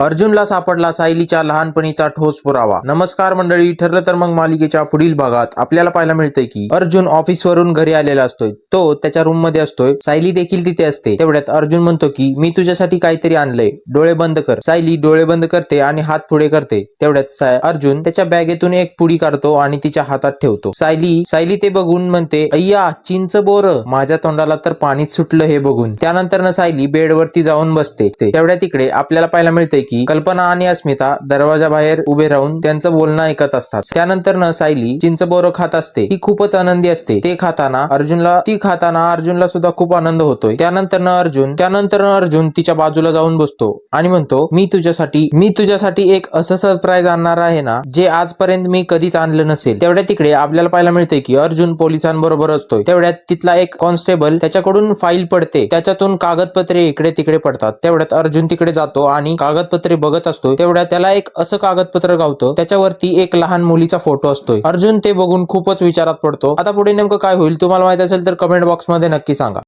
अर्जुनला सापडला सायलीच्या लहानपणीचा ठोस पुरावा. नमस्कार मंडळी ठरलं तर मग मालिकेच्या पुढील भागात आपल्याला पाहायला मिळतंय की अर्जुन ऑफिसवरून घरी आलेला असतोय. तो त्याच्या रूममध्ये असतोय. सायली देखील तिथे असते. तेवढ्यात अर्जुन म्हणतो की मी तुझ्यासाठी काहीतरी आणलंय. डोळे बंद कर. सायली डोळे बंद करते आणि हात पुढे करते. तेवढ्यात साय- अर्जुन त्याच्या बॅगेतून एक पुडी काढतो आणि तिच्या हातात ठेवतो. सायली सायली ते बघून म्हणते अय्या चिंच बोर. माझ्या तोंडाला तर पाणीच सुटलं हे बघून. त्यानंतर न सायली बेडवरती जाऊन बसते. ते- तेवढ्या तिकडे आपल्याला पाहायला मिळतंय की कल्पना आणि अस्मिता दरवाजा बाहेर उभे राहून त्यांचं बोलणं ऐकत असतात. त्यानंतर न सायली चिंचबोरं खात असते. ती खूपच आनंदी असते. ते खाताना अर्जुनला ती खाताना अर्जुनला सुद्धा खूप आनंद होतोय. त्यानंतर न अर्जुन त्यानंतर न अर्जुन तिच्या बाजूला जाऊन बसतो आणि म्हणतो मी तुझ्यासाठी मी तुझ्यासाठी एक असं सरप्राईज आणणार आहे ना जे आजपर्यंत मी कधीच आणलं नसेल. तेवढ्या तिकडे आपल्याला पाहायला मिळते की अर्जुन पोलिसांबरोबर असतोय. तेवढ्यात तिथला एक कॉन्स्टेबल त्याच्याकडून फाईल पडते. त्याच्यातून कागदपत्रे इकडे तिकडे पडतात. तेवढ्यात अर्जुन तिकडे जातो आणि कागदपत्र बघत असतो तेवढ्या त्याला एक असं कागदपत्र गावतं. त्याच्यावरती एक लहान मुलीचा फोटो असतोय. अर्जुन ते बघून खूपच विचारात पडतो. आता पुढे नेमकं काय होईल तुम्हाला माहीत असेल तर कमेंट बॉक्समध्ये नक्की सांगा.